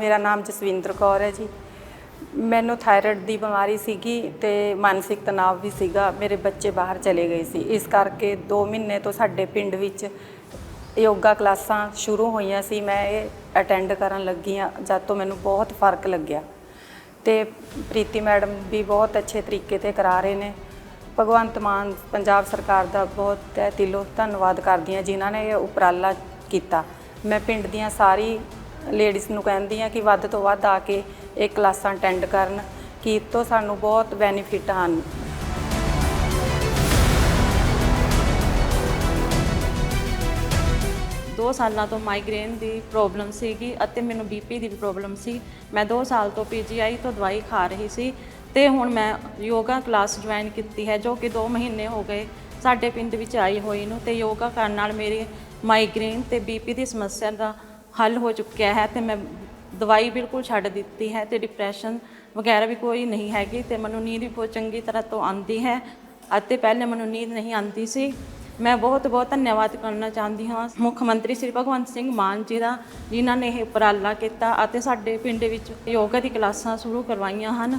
ਮੇਰਾ ਨਾਮ ਜਸਵਿੰਦਰ ਕੌਰ ਹੈ ਜੀ। ਮੈਨੂੰ ਥਾਇਰਾਇਡ ਦੀ ਬਿਮਾਰੀ ਸੀਗੀ ਤੇ ਮਾਨਸਿਕ ਤਣਾਅ ਵੀ ਸੀਗਾ। ਮੇਰੇ ਬੱਚੇ ਬਾਹਰ ਚਲੇ ਗਏ ਸੀ। ਇਸ ਕਰਕੇ 2 ਮਹੀਨੇ ਤੋਂ ਸਾਡੇ ਪਿੰਡ ਵਿੱਚ ਯੋਗਾ ਕਲਾਸਾਂ ਸ਼ੁਰੂ ਹੋਈਆਂ ਸੀ। ਮੈਂ ਇਹ ਅਟੈਂਡ ਕਰਨ ਲੱਗੀ ਹਾਂ। ਜਦ ਤੋਂ ਮੈਨੂੰ ਬਹੁਤ ਫ਼ਰਕ ਲੱਗਿਆ। ਤੇ ਪ੍ਰੀਤੀ ਮੈਡਮ ਵੀ ਬਹੁਤ ਅੱਛੇ ਤਰੀਕੇ ਤੇ ਕਰਾ ਰਹੇ ਨੇ। ਭਗਵੰਤ ਮਾਨ ਪੰਜਾਬ ਸਰਕਾਰ ਦਾ ਬਹੁਤ ਤਹਿ ਦਿਲੋਂ ਧੰਨਵਾਦ ਕਰਦੀ ਹਾਂ ਜਿਨ੍ਹਾਂ ਨੇ ਇਹ ਉਪਰਾਲਾ ਕੀਤਾ। ਮੈਂ ਪਿੰਡ ਦੀਆਂ ਸਾਰੀ ਲੇਡੀਜ਼ ਨੂੰ ਕਹਿੰਦੀ ਹਾਂ ਕਿ ਵੱਧ ਤੋਂ ਵੱਧ ਆ ਕੇ ਇਹ ਕਲਾਸਾਂ ਅਟੈਂਡ ਕਰਨ, ਕਿ ਤੋਂ ਸਾਨੂੰ ਬਹੁਤ ਬੈਨੀਫਿਟ ਹਨ। ਦੋ ਸਾਲਾਂ ਤੋਂ ਮਾਈਗ੍ਰੇਨ ਦੀ ਪ੍ਰੋਬਲਮ ਸੀਗੀ ਅਤੇ ਮੈਨੂੰ ਬੀਪੀ ਦੀ ਵੀ ਪ੍ਰੋਬਲਮ ਸੀ। ਮੈਂ 2 ਸਾਲ ਤੋਂ ਪੀਜੀਆਈ ਤੋਂ ਦਵਾਈ ਖਾ ਰਹੀ ਸੀ ਤੇ ਹੁਣ ਮੈਂ ਯੋਗਾ ਕਲਾਸ ਜੁਆਇਨ ਕੀਤੀ ਹੈ, ਜੋ ਕਿ 2 ਮਹੀਨੇ ਹੋ ਗਏ ਸਾਡੇ ਪਿੰਡ ਵਿੱਚ ਆਈ ਹੋਈ ਨੂੰ ਤੇ ਯੋਗਾ ਕਰਨ ਨਾਲ ਮੇਰੇ ਮਾਈਗ੍ਰੇਨ ਤੇ ਬੀਪੀ ਦੀ ਸਮੱਸਿਆ ਦਾ ਹੱਲ ਹੋ ਚੁੱਕਿਆ ਹੈ ਤੇ ਮੈਂ ਦਵਾਈ ਬਿਲਕੁਲ ਛੱਡ ਦਿੱਤੀ ਹੈ ਤੇ ਡਿਪਰੈਸ਼ਨ ਵਗੈਰਾ ਵੀ ਕੋਈ ਨਹੀਂ ਹੈਗੀ ਤੇ ਮੈਨੂੰ ਨੀਂਦ ਵੀ ਬਹੁਤ ਚੰਗੀ ਤਰ੍ਹਾਂ ਤੋਂ ਆਉਂਦੀ ਹੈ ਅਤੇ ਪਹਿਲੇ ਮੈਨੂੰ ਨੀਂਦ ਨਹੀਂ ਆਉਂਦੀ ਸੀ। ਮੈਂ ਬਹੁਤ ਬਹੁਤ ਧੰਨਵਾਦ ਕਰਨਾ ਚਾਹੁੰਦੀ ਹਾਂ ਮੁੱਖ ਮੰਤਰੀ ਸ੍ਰੀ ਭਗਵੰਤ ਸਿੰਘ ਮਾਨ ਜੀ ਦਾ, ਜਿਨ੍ਹਾਂ ਨੇ ਇਹ ਉਪਰਾਲਾ ਕੀਤਾ ਅਤੇ ਸਾਡੇ ਪਿੰਡ ਵਿੱਚ ਯੋਗਾ ਦੀ ਕਲਾਸਾਂ ਸ਼ੁਰੂ ਕਰਵਾਈਆਂ ਹਨ।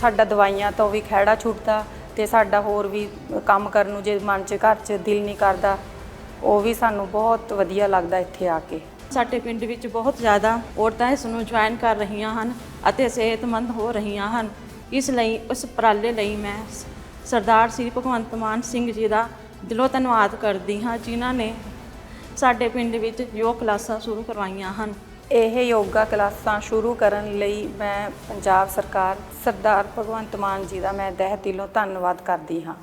ਸਾਡਾ ਦਵਾਈਆਂ ਤੋਂ ਵੀ ਖਹਿੜਾ ਛੁੱਟਦਾ ਤੇ ਸਾਡਾ ਹੋਰ ਵੀ ਕੰਮ ਕਰਨ ਨੂੰ ਜੇ ਮਨ 'ਚ ਘਰ 'ਚ ਦਿਲ ਨਹੀਂ ਕਰਦਾ, ਉਹ ਵੀ ਸਾਨੂੰ ਬਹੁਤ ਵਧੀਆ ਲੱਗਦਾ ਇੱਥੇ ਆ ਕੇ। ਸਾਡੇ ਪਿੰਡ ਵਿੱਚ ਬਹੁਤ ਜ਼ਿਆਦਾ ਔਰਤਾਂ ਇਸ ਨੂੰ ਜੁਆਇਨ ਕਰ ਰਹੀਆਂ ਹਨ ਅਤੇ ਸਿਹਤਮੰਦ ਹੋ ਰਹੀਆਂ ਹਨ। ਇਸ ਲਈ, ਉਸ ਉਪਰਾਲੇ ਲਈ ਮੈਂ ਸਰਦਾਰ ਸ੍ਰੀ ਭਗਵੰਤ ਮਾਨ ਸਿੰਘ ਜੀ ਦਾ ਦਿਲੋਂ ਧੰਨਵਾਦ ਕਰਦੀ ਹਾਂ, ਜਿਨ੍ਹਾਂ ਨੇ ਸਾਡੇ ਪਿੰਡ ਵਿੱਚ ਯੋਗ ਕਲਾਸਾਂ ਸ਼ੁਰੂ ਕਰਵਾਈਆਂ ਹਨ। ਇਹ ਯੋਗਾ ਕਲਾਸਾਂ ਸ਼ੁਰੂ ਕਰਨ ਲਈ ਮੈਂ ਪੰਜਾਬ ਸਰਕਾਰ ਸਰਦਾਰ ਭਗਵੰਤ ਮਾਨ ਜੀ ਦਾ ਮੈਂ ਤਹਿ ਦਿਲੋਂ ਧੰਨਵਾਦ ਕਰਦੀ ਹਾਂ।